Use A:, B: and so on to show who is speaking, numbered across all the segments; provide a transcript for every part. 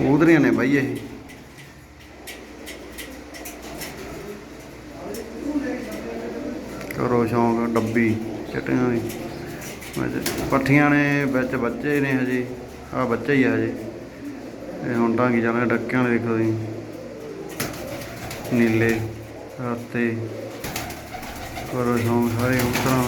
A: ਕਬੂਤਰੀਆਂ ਨੇ ਬਾਈ ਇਹ। ਕਰੋ ਸ਼ੌਂਕ, ਡੱਬੀ ਚਟੀਆਂ ਦੀ ਪੱਠੀਆਂ ਨੇ, ਵਿੱਚ ਬੱਚੇ ਨੇ ਹਜੇ। ਆ ਬੱਚਾ ਹੀ ਆ ਹਜੇ। ਇਹ ਹੁਣ ਢਾਂਗੀ ਚੱਲ ਡੱਕਿਆਂ ਨੇ ਦੇਖੋ ਤੁਸੀਂ। ਨੀਲੇ, ਰਾਤੇ। ਕਰੋ ਸ਼ੌਂਕ, ਸਾਰੇ ਉਸ ਤਰ੍ਹਾਂ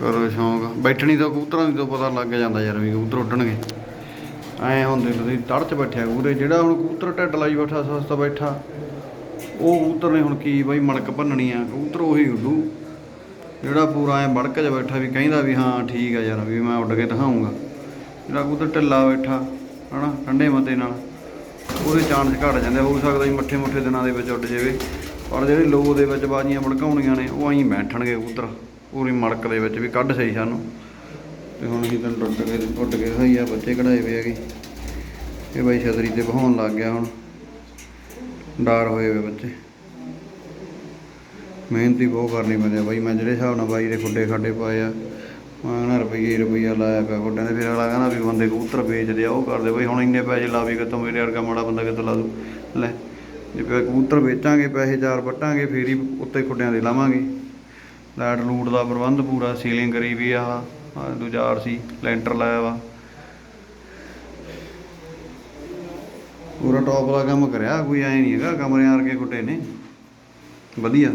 A: ਕਰੋ ਸ਼ੌਂਕ। ਬੈਠਣੀ ਤਾਂ ਕਬੂਤਰਾਂ ਦੀ ਤੋਂ ਪਤਾ ਲੱਗ ਜਾਂਦਾ ਯਾਰ ਵੀ ਕਬੂਤਰ ਉੱਡਣਗੇ। ਐ ਹੁੰਦੇ ਤੁਸੀਂ ਤੜ ਚ ਬੈਠਿਆ ਕਬੂਤਰ, ਜਿਹੜਾ ਹੁਣ ਕਬੂਤਰ ਢੱਡ ਲਾਈ ਬੈਠਾ ਸਸਤਾ ਬੈਠਾ, ਉਹ ਕਬੂਤਰ ਨੇ ਹੁਣ ਕੀ ਬਾਈ ਮਣਕ ਭੰਨਣੀ ਆ, ਕਬੂਤਰ ਉਹੀ ਉੱਡੂ। ਜਿਹੜਾ ਪੂਰਾ ਐ ਬੜਕ 'ਚ ਬੈਠਾ ਵੀ ਕਹਿੰਦਾ ਵੀ ਹਾਂ ਠੀਕ ਆ ਯਾਰ, ਵੀ ਮੈਂ ਉੱਡ ਕੇ ਦਿਖਾਉਂਗਾ। ਜਿਹੜਾ ਕਬੂਤਰ ਢਿੱਲਾ ਬੈਠਾ, ਹਨਾ, ਠੰਡੇ ਮਤੇ ਨਾਲ, ਉਹਦੇ ਚਾਂਸ ਘਟ ਜਾਂਦੇ, ਹੋ ਸਕਦਾ ਵੀ ਮੱਠੇ ਮੁੱਠੇ ਦਿਨਾਂ ਦੇ ਵਿੱਚ ਉੱਡ ਜਾਵੇ। ਪਰ ਜਿਹੜੇ ਲੋਅ ਦੇ ਵਿੱਚ ਬਾਜੀਆਂ ਭੜਕਾਉਣੀਆਂ ਨੇ, ਉਹ ਐਂ ਬੈਠਣਗੇ ਕਬੂਤਰ। ਪੂਰੀ ਮੜਕ ਦੇ ਵਿੱਚ ਵੀ ਕੱਢ ਸਹੀ ਸਾਨੂੰ। ਤੇ ਹੁਣ ਅਸੀਂ ਤੈਨੂੰ ਟੁੱਟ ਕੇ ਟੁੱਟ ਕੇ ਦਿਖਾਈ ਆ, ਬੱਚੇ ਕਢਾਏ ਪਏ ਹੈਗੇ ਇਹ ਬਾਈ ਛਤਰੀ ਤੇ ਬਹਾਉਣ ਲੱਗ ਗਿਆ ਹੁਣ। ਡਰ ਹੋਏ ਹੋਏ ਬੱਚੇ। ਮਿਹਨਤੀ ਬਹੁਤ ਕਰਨੀ ਪੈਂਦੀ ਆ ਬਾਈ। ਮੈਂ ਜਿਹੜੇ ਹਿਸਾਬ ਨਾਲ ਬਾਈ ਦੇ ਖੁੱਡੇ ਖਾਡੇ ਪਾਏ ਆ, ਮੈਂ ਰੁਪਈਏ ਰੁਪਈਆ ਲਾਇਆ ਪਿਆ ਖੁੱਡਿਆਂ ਦੇ ਫਿਰ ਅਗਲਾ ਕਹਿੰਦਾ ਵੀ ਬੰਦੇ ਕਬੂਤਰ ਵੇਚਦੇ ਆ, ਉਹ ਕਰਦੇ। ਬਾਈ ਹੁਣ ਇੰਨੇ ਪੈਸੇ ਲਾ ਵੀ ਕਿਤੋਂ ਮੇਰੇ ਵਰਗਾ ਮਾੜਾ ਬੰਦਾ ਕਿਤੋਂ ਲਾ ਦੂ? ਲੈ, ਜੇ ਕਬੂਤਰ ਵੇਚਾਂਗੇ, ਪੈਸੇ ਚਾਰ ਵੱਟਾਂਗੇ, ਫੇਰ ਹੀ ਉੱਤੇ ਖੁੱਡਿਆਂ ਦੇ ਲਾਵਾਂਗੇ। ਲਾਈਟ ਲੂਟ ਦਾ ਪ੍ਰਬੰਧ ਪੂਰਾ, ਸੀਲਿੰਗ ਕਰੀ ਵੀ ਆ ਆਹ ਦੂਜਾ ਆਰਸੀ ਲੈਂਟਰ ਲਾਇਆ ਵਾ। ਪੂਰਾ ਟੌਪ ਦਾ ਕੰਮ ਕਰਿਆ, ਕੋਈ ਐ ਨਹੀਂ ਹੈਗਾ, ਕਮਰੇ ਆਰ ਕੇ ਖੁੱਡੇ ਨੇ। ਵਧੀਆ।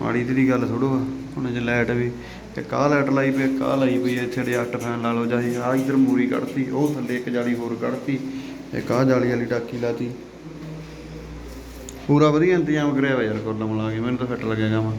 A: ਮਾੜੀ ਤੇਰੀ ਗੱਲ ਥੋੜੋ ਆ ਹੁਣ ਜੇ ਲਾਈਟ ਵੀ, ਇੱਕ ਆਹ ਲਾਈਟ ਲਾਈ ਪਈ, ਇੱਕ ਆਹ ਲਾਈ ਪਈ, ਇੱਥੇ ਇੱਥੇ ਡਿਆਕਟ ਫੈਨ ਲਾ ਲਓ ਚਾਹੇ ਆ ਇਧਰ ਮੂਰੀ ਕੱਢਤੀ, ਉਹ ਥੱਲੇ ਇੱਕ ਜਾਲੀ ਹੋਰ ਕੱਢਤੀ, ਇੱਕ ਆਹ ਜਾਲੀ ਵਾਲੀ ਟਾਕੀ ਲਾਤੀ। ਪੂਰਾ ਵਧੀਆ ਇੰਤਜ਼ਾਮ ਕਰਿਆ ਵਾ ਯਾਰ ਕੋਲ ਮਿਲਾ ਕੇ ਮੈਨੂੰ ਤਾਂ ਫਿੱਟ ਲੱਗਿਆ ਵਾ